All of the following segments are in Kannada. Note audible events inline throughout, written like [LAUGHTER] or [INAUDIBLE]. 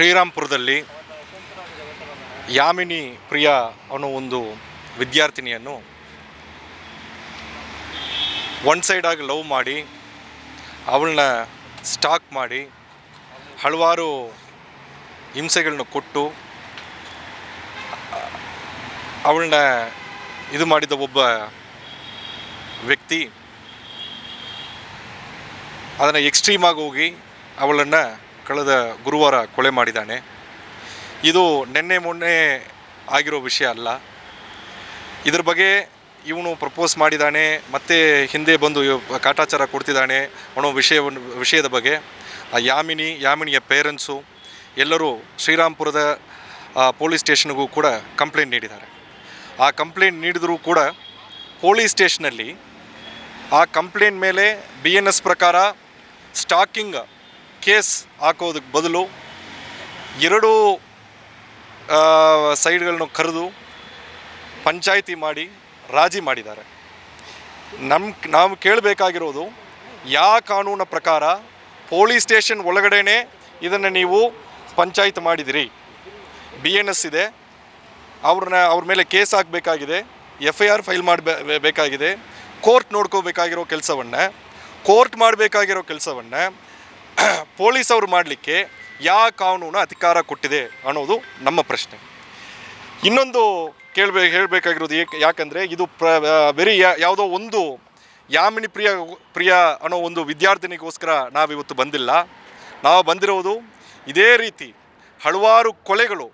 ಶ್ರೀರಾಮ್ಪುರದಲ್ಲಿ ಯಾಮಿನಿ ಪ್ರಿಯಾ ಅನ್ನೋ ಒಂದು ವಿದ್ಯಾರ್ಥಿನಿಯನ್ನು ಒನ್ ಸೈಡಾಗಿ ಲವ್ ಮಾಡಿ, ಅವಳನ್ನ ಸ್ಟಾಕ್ ಮಾಡಿ, ಹಲವಾರು ಹಿಂಸೆಗಳನ್ನ ಕೊಟ್ಟು, ಅವಳನ್ನ ಇದು ಮಾಡಿದ ಒಬ್ಬ ವ್ಯಕ್ತಿ ಅದನ್ನು ಎಕ್ಸ್ಟ್ರೀಮಾಗಿ ಹೋಗಿ ಅವಳನ್ನು ಕಳೆದ ಗುರುವಾರ ಕೊಲೆ ಮಾಡಿದ್ದಾನೆ. ಇದು ನಿನ್ನೆ ಮೊನ್ನೆ ಆಗಿರೋ ವಿಷಯ ಅಲ್ಲ. ಇದ್ರ ಬಗ್ಗೆ ಇವನು ಪ್ರಪೋಸ್ ಮಾಡಿದ್ದಾನೆ, ಮತ್ತೆ ಹಿಂದೆ ಬಂದು ಕಾಟಾಚಾರ ಕೊಡ್ತಿದ್ದಾನೆ ಅನ್ನೋ ವಿಷಯವನ್ನು ವಿಷಯದ ಬಗ್ಗೆ. ಆ ಯಾಮಿನಿ, ಯಾಮಿನಿಯ ಪೇರೆಂಟ್ಸು ಎಲ್ಲರೂ ಶ್ರೀರಾಮ್ಪುರದ ಪೊಲೀಸ್ ಸ್ಟೇಷನ್ಗೂ ಕೂಡ ಕಂಪ್ಲೇಂಟ್ ನೀಡಿದ್ದಾರೆ. ಆ ಕಂಪ್ಲೇಂಟ್ ನೀಡಿದರೂ ಕೂಡ ಪೊಲೀಸ್ ಸ್ಟೇಷನಲ್ಲಿ ಆ ಕಂಪ್ಲೇಂಟ್ ಮೇಲೆ ಬಿ ಎನ್ ಎಸ್ ಪ್ರಕಾರ ಸ್ಟಾಕಿಂಗ್ ಕೇಸ್ ಹಾಕೋದಕ್ಕೆ ಬದಲು ಎರಡು ಸೈಡ್ಗಳನ್ನು ಕರೆದು ಪಂಚಾಯಿತಿ ಮಾಡಿ, ರಾಜಿ ಮಾಡಿದ್ದಾರೆ. ನಮ್ಮ ನಾವು ಕೇಳಬೇಕಾಗಿರೋದು ಯಾವ ಕಾನೂನ ಪ್ರಕಾರ ಪೊಲೀಸ್ ಸ್ಟೇಷನ್ ಒಳಗಡೆನೇ ಇದನ್ನು ನೀವು ಪಂಚಾಯತ್ ಮಾಡಿದಿರಿ. ಬಿ ಎನ್ ಎಸ್ ಇದೆ. ಅವ್ರನ್ನ, ಅವ್ರ ಮೇಲೆ ಕೇಸ್ ಹಾಕಬೇಕಾಗಿದೆ. ಎಫ್ ಐ ಆರ್ ಫೈಲ್ ಮಾಡಬೇಕಾಗಿದೆ ಕೋರ್ಟ್ ನೋಡ್ಕೋಬೇಕಾಗಿರೋ ಕೆಲಸವನ್ನು, ಕೋರ್ಟ್ ಮಾಡಬೇಕಾಗಿರೋ ಕೆಲಸವನ್ನು [CLEARS THROAT] ಪೊಲೀಸ್ ಅವರು ಮಾಡಲಿಕ್ಕೆ ಯಾವ ಕಾನೂನು ಅಧಿಕಾರ ಕೊಟ್ಟಿದೆ ಅನ್ನೋದು ನಮ್ಮ ಪ್ರಶ್ನೆ. ಇನ್ನೊಂದು ಕೇಳಬೇಕು ಹೇಳಬೇಕಾಗಿರೋದು ಏಕೆ, ಯಾಕಂದರೆ ಇದು ಪ್ರ ವೆರಿ ಯಾವುದೋ ಒಂದು ಯಾಮಿನಿ ಪ್ರಿಯ ಪ್ರಿಯ ಅನ್ನೋ ಒಂದು ವಿದ್ಯಾರ್ಥಿನಿಗೋಸ್ಕರ ನಾವಿವತ್ತು ಬಂದಿಲ್ಲ. ನಾವು ಬಂದಿರೋದು ಇದೇ ರೀತಿ ಹಲವಾರು ಕೊಲೆಗಳು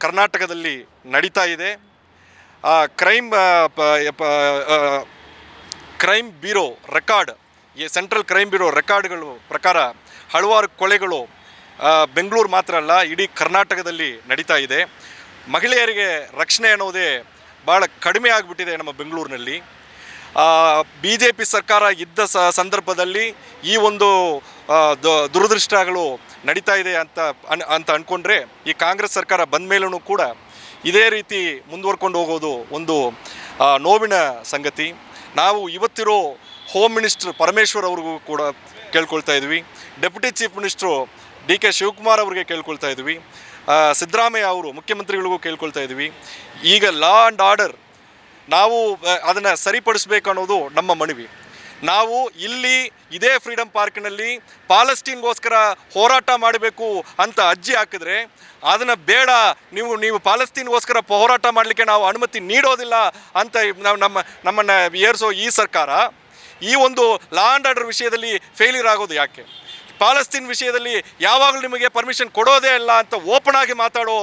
ಕರ್ನಾಟಕದಲ್ಲಿ ನಡೀತಾ ಇದೆ. ಕ್ರೈಮ್ ಕ್ರೈಮ್ ಬ್ಯೂರೋ ರೆಕಾರ್ಡ್ ಈ ಸೆಂಟ್ರಲ್ ಕ್ರೈಮ್ ಬ್ಯೂರೋ ರೆಕಾರ್ಡ್ಗಳು ಪ್ರಕಾರ ಹಲವಾರು ಕೊಲೆಗಳು ಬೆಂಗಳೂರು ಮಾತ್ರ ಅಲ್ಲ, ಇಡೀ ಕರ್ನಾಟಕದಲ್ಲಿ ನಡೀತಾ ಇದೆ. ಮಹಿಳೆಯರಿಗೆ ರಕ್ಷಣೆ ಅನ್ನೋದೇ ಭಾಳ ಕಡಿಮೆ ಆಗಿಬಿಟ್ಟಿದೆ ನಮ್ಮ ಬೆಂಗಳೂರಿನಲ್ಲಿ. ಬಿ ಜೆ ಪಿ ಸರ್ಕಾರ ಇದ್ದ ಸ, ಸಂದರ್ಭದಲ್ಲಿ ಈ ಒಂದು ದುರದೃಷ್ಟಗಳು ನಡೀತಾ ಇದೆ ಅಂತ ಅನ್, ಅಂತ ಅಂದ್ಕೊಂಡ್ರೆ ಈ ಕಾಂಗ್ರೆಸ್ ಸರ್ಕಾರ ಬಂದ ಮೇಲೂ ಕೂಡ ಇದೇ ರೀತಿ ಮುಂದುವರ್ಕೊಂಡು ಹೋಗೋದು ಒಂದು ನೋವಿನ ಸಂಗತಿ. ನಾವು ಇವತ್ತಿರೋ ಹೋಮ್ ಮಿನಿಸ್ಟರ್ ಪರಮೇಶ್ವರ್ ಅವ್ರಿಗೂ ಕೂಡ ಕೇಳ್ಕೊಳ್ತಾ ಇದ್ವಿ. Deputy chief minister D K Shivakumar ಅವರಿಗೆ ಕೇಳ್ಕೊಳ್ತಾ ಇದ್ವಿ. ಸಿದ್ದರಾಮಯ್ಯ ಅವರು ಮುಖ್ಯಮಂತ್ರಿಗಳಿಗೂ ಕೇಳ್ಕೊಳ್ತಾ ಇದ್ವಿ. ಈಗ ಲಾ ಆ್ಯಂಡ್ ಆರ್ಡರ್ ನಾವು ಅದನ್ನು ಸರಿಪಡಿಸ್ಬೇಕು ಅನ್ನೋದು ನಮ್ಮ ಮನವಿ. ನಾವು ಇಲ್ಲಿ ಇದೇ ಫ್ರೀಡಮ್ ಪಾರ್ಕ್ನಲ್ಲಿ ಪಾಲಸ್ತೀನ್ಗೋಸ್ಕರ ಹೋರಾಟ ಮಾಡಬೇಕು ಅಂತ ಅಜ್ಜಿ ಹಾಕಿದ್ರೆ ಅದನ್ನು ಬೇಡ, ನೀವು ನೀವು ಪಾಲಸ್ತೀನ್ಗೋಸ್ಕರ ಹೋರಾಟ ಮಾಡಲಿಕ್ಕೆ ನಾವು ಅನುಮತಿ ನೀಡೋದಿಲ್ಲ ಅಂತ ನಮ್ಮ, ನಮ್ಮನ್ನು ಏರಿಸೋ ಈ ಸರ್ಕಾರ. ಈ ಒಂದು ಲಾ ಆ್ಯಂಡ್ ಆರ್ಡರ್ ವಿಷಯದಲ್ಲಿ ಫೇಲ್ಯೂರ್ ಆಗೋದು ಯಾಕೆ? ಪಾಲಸ್ತೀನ್ ವಿಷಯದಲ್ಲಿ ಯಾವಾಗಲೂ ನಿಮಗೆ ಪರ್ಮಿಷನ್ ಕೊಡೋದೇ ಇಲ್ಲ ಅಂತ ಓಪನ್ ಆಗಿ ಮಾತಾಡೋ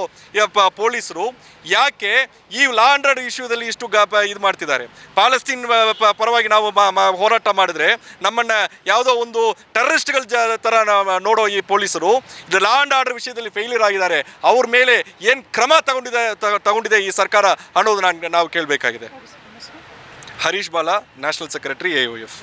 ಪೊಲೀಸರು ಯಾಕೆ ಈ ಲಾ ಆ್ಯಂಡ್ ಆರ್ಡರ್ ಇಶ್ಯೂದಲ್ಲಿ ಇಷ್ಟು ಗ ಇದು ಮಾಡ್ತಿದ್ದಾರೆ? ಪಾಲಸ್ತೀನ್ ಪರವಾಗಿ ನಾವು ಹೋರಾಟ ಮಾಡಿದ್ರೆ ನಮ್ಮನ್ನು ಯಾವುದೋ ಒಂದು ಟೆರರಿಸ್ಟ್ಗಳ ಜ ಥರ ನೋಡೋ ಈ ಪೊಲೀಸರು, ಇದು ಲಾ ಆ್ಯಂಡ್ ಆರ್ಡರ್ ವಿಷಯದಲ್ಲಿ ಫೇಲ್ಯೂರ್ ಆಗಿದ್ದಾರೆ, ಅವ್ರ ಮೇಲೆ ಏನು ಕ್ರಮ ತಗೊಂಡಿದೆ ತಗೊಂಡಿದೆ ಈ ಸರ್ಕಾರ ಅನ್ನೋದು ನಾನು, ನಾವು ಕೇಳಬೇಕಾಗಿದೆ. Harish Bala national secretary A U F